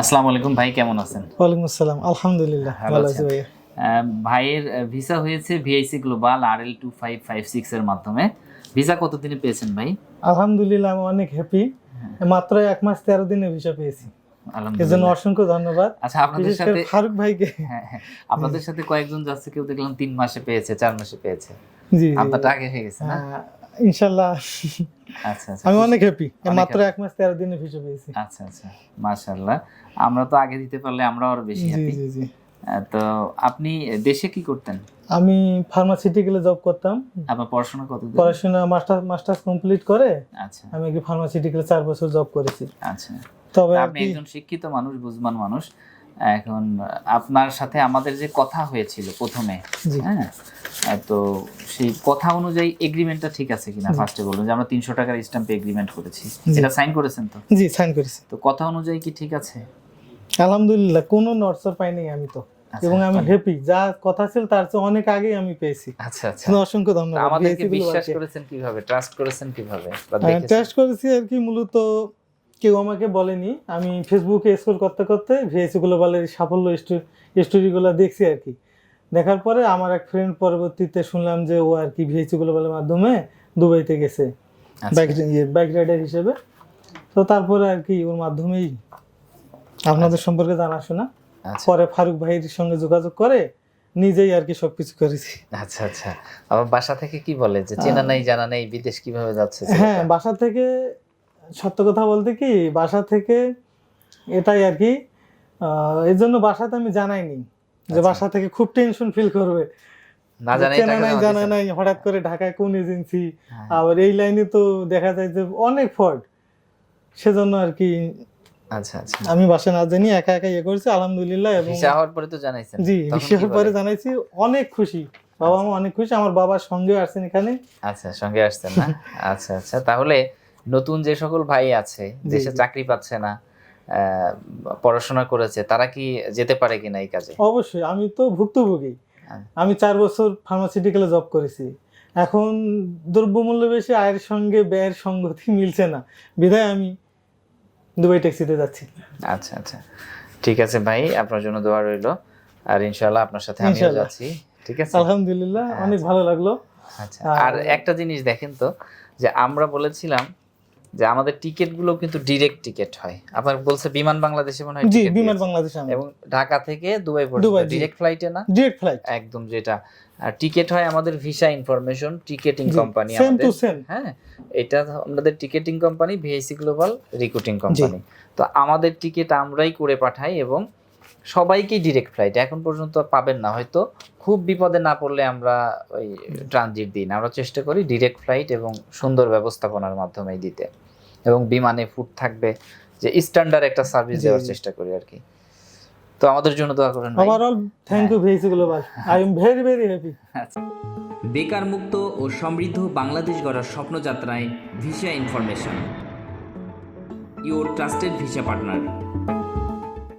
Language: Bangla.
আসসালামু আলাইকুম ভাই কেমন আছেন? ওয়ালাইকুম আসসালাম। আলহামদুলিল্লাহ ভালো আছি ভাইয়া। ভাইয়ের ভিসা হয়েছে VIC global R L two five five six এর মাধ্যমে। ভিসা কতদিনে পেয়েছেন ভাই? আলহামদুলিল্লাহ আমি অনেক হ্যাপি মাত্র এক মাস তেরো দিনে ভিসা পেয়েছি। এর জন্য অসংখ্য ধন্যবাদ। আচ্ছা আপনাদের সাথে ফারুক ভাইকে। হ্যাঁ, হ্যাঁ, আপনাদের সাথে কয়েকজন যাচ্ছে কেউ দেখলাম তিন মাসে পেয়েছে চার মাসে পেয়েছে। আপনারটা আগে হয়ে গেছে না? ইনশাল্লাহ। আচ্ছা আচ্ছা আমি অনেক হ্যাপি মাত্র এক মাস তেরো দিনে ভিসা পেয়েছি। আচ্ছা আচ্ছা মাশাআল্লাহ। আমরা তো আগে দিতে পারলে আমরা আরও বেশি হ্যাপি জি জি। তো আপনি দেশে কি করতেন? আমি ফার্মাসিউটিক্যালে জব করতাম। আপনার পড়াশোনা কতদিন পড়াশোনা মাস্টার মাস্টার্স কমপ্লিট করে আচ্ছা। আমি কি ফার্মাসিউটিক্যালে চার বছর জব করেছি। আচ্ছা। তবে আপনি একজন শিক্ষিত মানুষ বুঝমান মানুষ। এখন আপনার সাথে আমাদের যে কথা হয়েছিল প্রথমে হ্যাঁ? তো সেই কথা অনুযায়ী এগ্রিমেন্টটা ঠিক আছে কিনা ফার্স্টে বলুন যে আমরা তিনশো টাকার স্ট্যাম্পে এগ্রিমেন্ট করেছি। এটা সাইন করেছেন তো? জি সাইন করেছি। তো কথা অনুযায়ী কি ঠিক আছে? আলহামদুলিল্লাহ কোনো নটসর পাইনি আমি তো। আচ্ছা, এবং আমি হ্যাপি যা কথা ছিল তার চেয়ে অনেক আগেই আমি পেয়েছি। আচ্ছা আচ্ছা। অসংখ্য ধন্যবাদ। আমাদেরকে বিশ্বাস করেছেন কীভাবে? ট্রাস্ট করেছেন কীভাবে? দেখেছেন? টেস্ট করেছি আর কি মূলত কেউ আমাকে বলেনি। আমি ফেসবুকে স্ক্রল করতে করতে ভিএসি গ্লোবালের সাফল্য স্টোরিগুলো দেখছি আর কি। দেখার পরে আমার এক ফ্রেন্ড পরবর্তীতে শুনলাম যে ও আর কি ভিএসি গ্লোবালের মাধ্যমে দুবাইতে গেছে। আচ্ছা, বাইক ইয়ে বাইক রাইডার হিসেবে। তো তারপরে আর কি ওর মাধ্যমেই আপনাদের সম্পর্কে জানাশোনা। আচ্ছা। পরে ফারুক ভাইয়ের সঙ্গে যোগাযোগ করে নিজেই আর কি সবকিছু করেছি। আচ্ছা আচ্ছা। আবার বাসা থেকে কি বলে যে চেনা নাই জানা নেই বিদেশ কীভাবে যাচ্ছে? হ্যাঁ বাসা থেকে সত্য কথা বলতে কি বাসা থেকে এটাই আর কি এর জন্য বাসাতে আমি জানাইনি যে আচ্ছা। বাসা থেকে খুব টেনশন ফিল করবে। না নাই জানা নাই হঠাৎ করে ঢাকায় কোন এজেন্সি হ্যাঁ। আবার এই লাইনে তো দেখা যায় যে অনেক ফল্ট সেজন্য আর কি আচ্ছা আচ্ছা। আমি বাসা না জানি একা একা ইয়ে করেছি আলহামদুলিল্লাহ এবং ভিসা হওয়ার পরে তো জানাইছেন। জি পরে জানাইছি অনেক খুশি। বাবা মা অনেক খুশি আমার বাবার সঙ্গেও আসছেন এখানে। আচ্ছা সঙ্গে আসছেন না? আচ্ছা আচ্ছা তাহলে নতুন যে সকল ভাই আছে দেশে চাকরি পাচ্ছে না পড়াশোনা করেছে তারা কি যেতে পারে কিনা এই কাজে? অবশ্যই আমি তো ভুক্তভোগী। হ্যাঁ। আমি চার বছর ফার্মাসিউটিক্যালে জব করেছি। এখন দ্রব্যমূল্য বেশি আয়ের সঙ্গে ব্যয়ের সঙ্গতি মিলছে না। বিধায় আমি দুবাই ট্যাক্সিতে যাচ্ছি। আচ্ছা আচ্ছা। ঠিক আছে ভাই আপনার জন্য দোয়া রইল। আর ইনশাআল্লাহ আপনার সাথে আমিও যাচ্ছি ঠিক আছে? আলহামদুলিল্লাহ অনেক আচ্ছা। ভালো লাগল। আচ্ছা আর একটা জিনিস দেখেন তো যে আমরা বলেছিলাম যে আমাদের টিকিটগুলো কিন্তু ডিরেক্ট টিকিট হয়। আপনার বলছে বিমান বাংলাদেশে মনে হয় জি বিমান। বাংলাদেশ এবং ঢাকা থেকে দুবাই পর্যন্ত ডিরেক্ট ফ্লাইটে না? ডিরেক্ট ফ্লাইট একদম যেটা। আর টিকিট হয় আমাদের ভিসা ইনফরমেশন টিকেটিং কোম্পানি আমাদের। হ্যাঁ এটা আমাদের ticketing company VIC global recruiting company তো আমাদের টিকিট আমরাই করে পাঠাই এবং সবাইকেই ডিরেক্ট ফ্লাইট এখন পর্যন্ত পাবেন না। হয়তো খুব বিপদে না পড়লে আমরা ওই ট্রানজিট দিই না। আমরা চেষ্টা করি ডিরেক্ট ফ্লাইট এবং সুন্দর ব্যবস্থাপনার মাধ্যমেই দিতে। এবং বিমানে ফুড থাকবে যে স্ট্যান্ডার্ড একটা সার্ভিস দেওয়ার চেষ্টা করি আর কি। তো আমাদের জন্য দোয়া করেন ভাই। Overall thank you very global I am very very happy বেকার মুক্ত ও সমৃদ্ধ বাংলাদেশ গড়ার স্বপ্নযাত্রায় visa information. Your trusted visa partner